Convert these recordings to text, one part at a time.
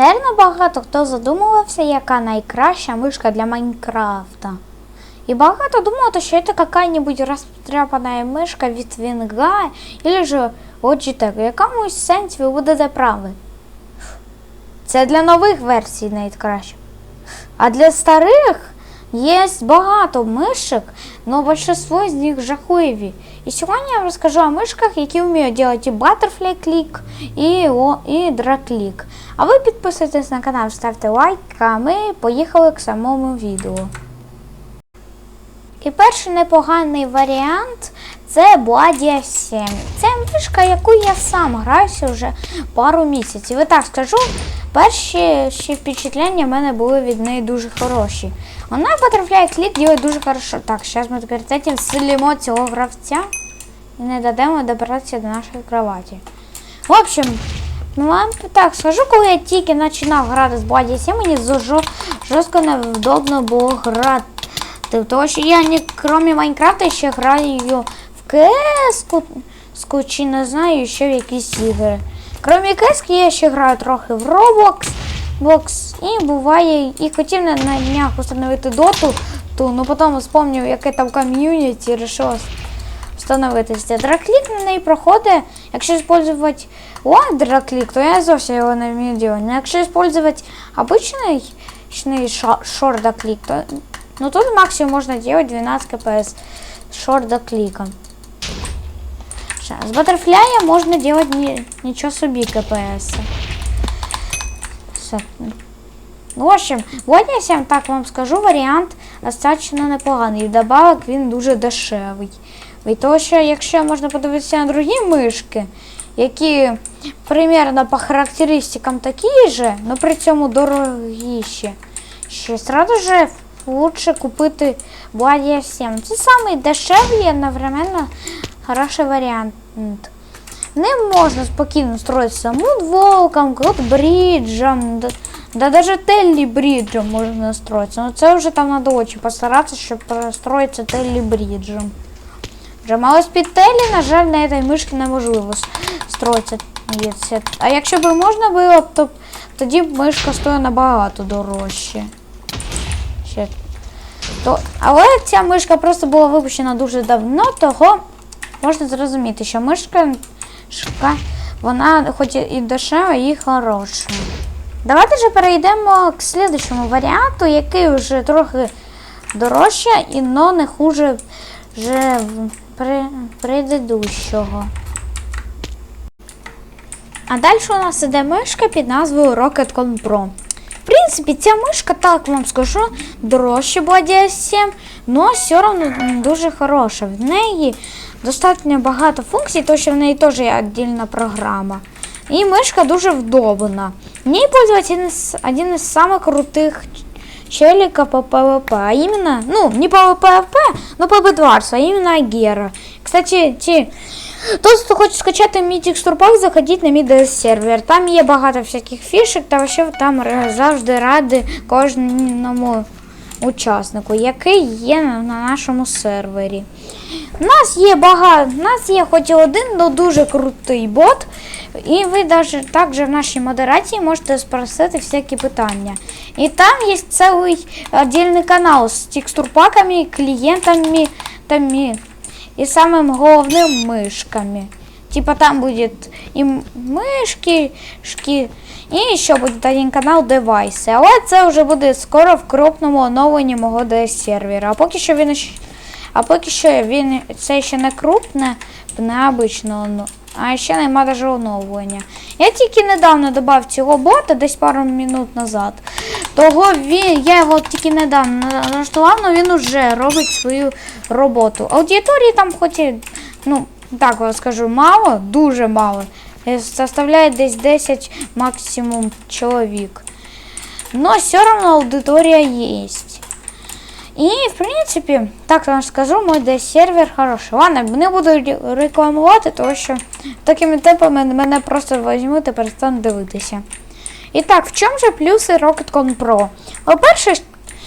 Наверно, багато хто задумувався, яка найкраща мишка для Майнкрафта. И багато думало, що это какая-нибудь розтряпана мишка від Вінга, или же Logitech. В якомусь сенсі ви будете праві. Це для нових версій найкраще. А для старих є багато мишок, але большинство з них жахливі. І сьогодні я вам розкажу о мишках, які вміють робити і Butterfly Click, і Drag Click. А ви підписуйтесь на канал, ставте лайк, а ми поїхали к самому відео. І перший непоганий варіант це Бладія 7. Це мишка, яку я сам граюся вже пару місяців. І так скажу, перші ще впечатлення в мене були від неї дуже хороші. Вона Butterfly Click робить дуже хорошо. Так, зараз ми перед цим селимо цього гравця і не дадемо добратися до нашої кроваті. В общем, ну вам так скажу, коли я тільки починав грати з Бладі 7, мені жорстко невдобно було грати. Тому що я не, крім Майнкрафта, ще граю КС, чи не знаю, ще в якісь ігри. Крім КС, я ще граю трохи в Roblox, Box, і буває, і хотів на, днях установити доту, ту, ну потім вспомнив, яке там ком'юніті, вирішив встановитися. Драклік на неї проходить, якщо використовувати One драклік, то я зовсім його не вмію робити. Но якщо використовувати обичний шордаклік, то ну тут максимум можно делать 12 кпс шордакликом. С баттерфляя можно делать не, ничего собі кпс. В общем, вот я всем так вам скажу, варіант достатньо непоганий. Вдобавок він дуже дешевий. І того, що якщо можна подивитися на другі мишки, які примерно по характеристикам такі же, але при цьому дорогіші, ще сразу же лучше купити Бладія 7. Це самий дешевий і одновременно хороший варіант. Ним можна спокійно строїти саму дволком, бріджем, да, да даже теллі бріджем можна строїтися. Ну це вже там треба дуже постаратися, щоб бріджем. Вже мало під телі, на жаль, на цій мишці неможливо с- строїтися. А якщо б можна було, то тоді б мишка стоїть набагато дорожче. То, але ця мишка просто була випущена дуже давно, того можна зрозуміти, що мишка шка, вона хоч і дешева, і хороша. Давайте же перейдемо к слідчому варіанту, який вже трохи дорожче і но не хуже вже предыдущого. А далі у нас іде мишка під назвою RocketCon Pro. Принципі, ця мишка, так вам скажу, дорожче була DS7, але все одно дуже хороша. В неї достатньо багато функцій, тому що в неї теж є віддільна програма. І мишка дуже вдобна. В ній пользоваться один из самых крутых челика по ПВП, а именно, ну, не по ПВП, но по Бедварсу, а именно Агера. Кстати, ті, тот, хто хоче скачати митик текстурпак, заходить на DS сервер. Там є багато всяких фішек, та вообще там завжди ради кожному учаснику, який є на нашому сервері. У нас є багато, у нас є хоч і один, але дуже крутий бот. І ви даже також в нашій модерації можете спросити всякі питання. І там є цілий віддільний канал з текстурпаками, клієнтами там, і, самим головним мишками. Типа там будет і мишки, шки, і ще буде один канал девайси. Але це вже буде скоро в крупному оновленні мого DS сервера. А поки що він ще- а поки що він це ще не крупне, необично, ну, а ще нема даже оновлення. Я тільки недавно додав цього бота, десь пару минут назад. Того він, я його тільки недавно налаштував, але він уже робить свою роботу. Аудиторії там хоч і, ну, так вам скажу, мало, дуже мало. Е, Составляє десь 10 максимум чоловік. Но все одно аудиторія есть. І, в принципі, так вам скажу, мой десь сервер хороший. Ладно, не буду рекламувати, тому що такими темпами мене просто візьмуть і перестануть дивитися. І так, в чому же плюси RocketCon Pro? По-перше,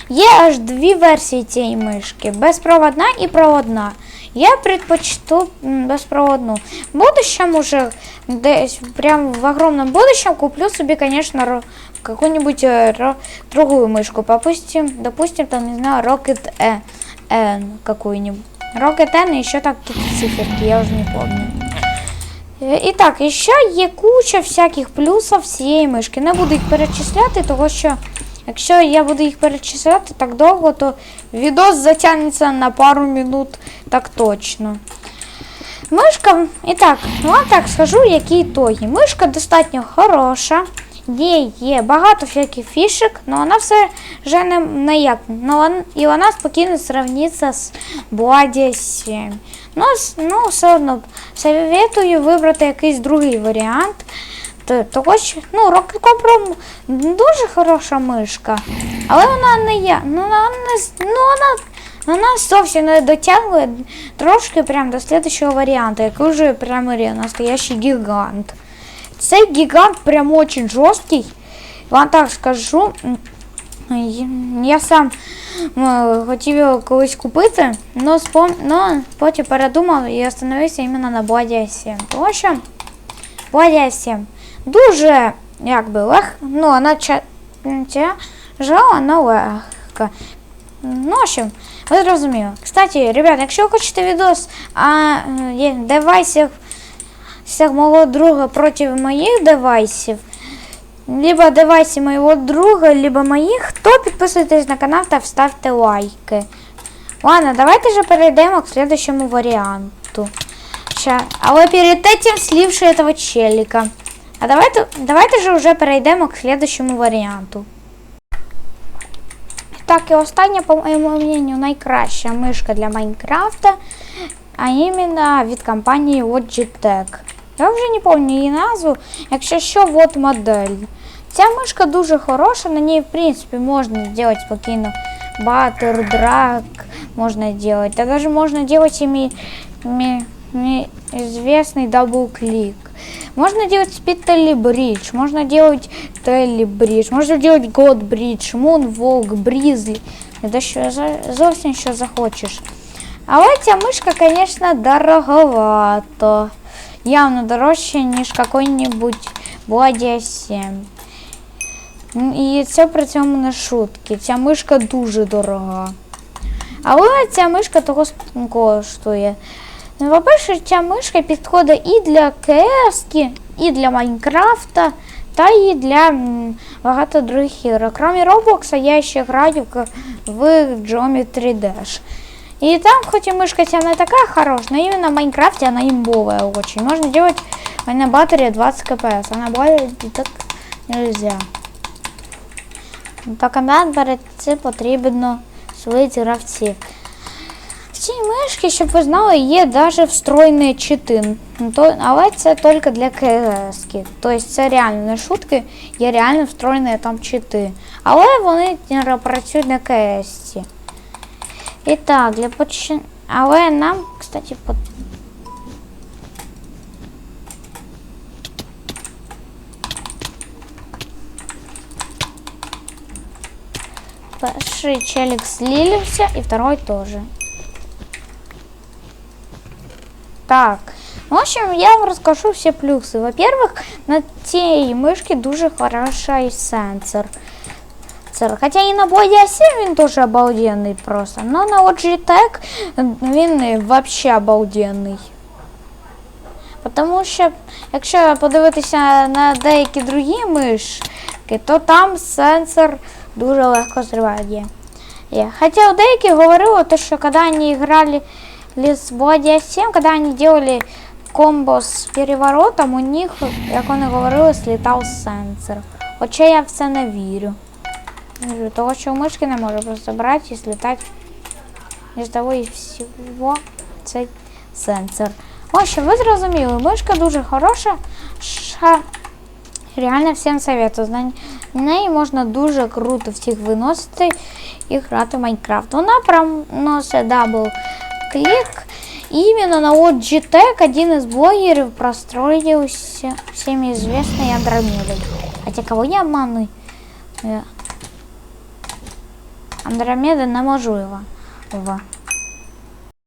є аж дві версії цієї мишки: безпроводна і проводна. Я предпочту м, безпроводну. В будущем уже, десь, прям в огромном будущем, куплю себе, конечно, какую-нибудь э, другую мышку. Допустим, допустим, там, не знаю, Rocket N, N какую-нибудь. Rocket N и еще так какие-то циферки, я уже не помню. Е, І так, ще є куча всяких плюсів цієї мишки. Не буду їх перечисляти, тому що якщо я буду їх перечисляти так довго, то відос затягнеться на пару минут так точно. Мишка, і так, вам так скажу, які ітоги. Мишка достатньо хороша. Є, є багато всяких фішек, але вона все вже не, не як. Ну, і вона спокійно сравниться з Бладі 7. Ну, ну, все одно советую вибрати якийсь другий варіант. Т- Того, що, ну, Rocket Compro дуже хороша мишка, але вона не є. Ну, вона не, з- ну, вона, вона зовсім не дотягує трошки прям до слідчого варіанту, який вже прямо ре- настоящий гігант. Цей гігант прям очень жорсткий. Вам так скажу. м, й- Я сам м, хотів його колись купити, но, спом... но потім передумав і остановився іменно на Бладі 7. Тому що Бладі 7 Дуже якби лег, ну вона тяжела, но легка. Ну, в общем, ви зрозуміли. Кстати, ребят, якщо хочете відос а, девайсів мого друга против моих девайсів, либо девайсів моего друга, либо моїх, то підписуйтесь на канал та ставте лайки. Ладно, давайте же перейдемо к следующему варианту. Ща. Але перед этим сливши этого челика. А давайте, давайте же вже перейдемо к следующему варіанту. Так, і остання, по моєму мнению, найкраща мишка для Майнкрафта, а іменно від компанії Logitech. Я вже не пам'ятаю її назву, якщо що, от модель. Ця мишка дуже хороша, на ній, в принципі, можна зробити спокійно батер, драк, можна делать. Та даже можно делать ими, ими, ими известный дабл-клик. Можно делать bridge, можно делать bridge, можно делать god bridge, moonwalk, breezely. Да що за- зовсім що захочеш. Але ця мишка, звісно, дороговато. Явно дорожче, ніж какой-нибудь Bладія 7. М, І це при цьому не шутки. Ця мишка дуже дорога. Але ця мишка того коштує. Ну, По-перше, ця мишка підходить і для КС, і для Майнкрафта, та і для багато других ігор. Крім Роблокса, я ще граю в, в Geometry Dash. И там, хоть и мышка тебя не такая хорошая, но именно в Майнкрафте она имбовая очень. Можно делать на батарее 20 кпс, а на батарее так нельзя. По команд перед цим потрібно свої гравців. В цій мишці, щоб ви знали, є навіть встроєні чити. Ну, то- Але це тільки для КС. Тобто це реально не шутки, є реально встроєні там чити. Але вони не працюють на КС. І так, для почин... Але нам, кстати, по... Перший челик слилився, и второй тоже. Так, в общем, я вам расскажу все плюсы. Во-первых, на цій мишці дуже хороший сенсор. Хоча і на Боді 7 він теж обалденний просто. Но на Logitech він взагалі обалденний. Тому що, якщо подивитися на деякі другі мишки, то там сенсор дуже легко зриває. Хотя деякі говорили, що коли вони грали с Боді 7, коли вони делали комбо з переворотом, у них, як вони говорили, слітав сенсор. Хоча я в це не вірю. Того, що мишки не може просто брати і злітати із того і всього цей сенсор. Ось, що ви зрозуміли, мишка дуже хороша. Ша... Реально всім советую. На неї можна дуже круто всіх виносити і грати в Майнкрафт. Вона проносить дабл клік. Именно на Logitech один из блогеров простроился всеми известной Андромедой. Хотя кого я обману? Я- Андромеда не можу його. Ва.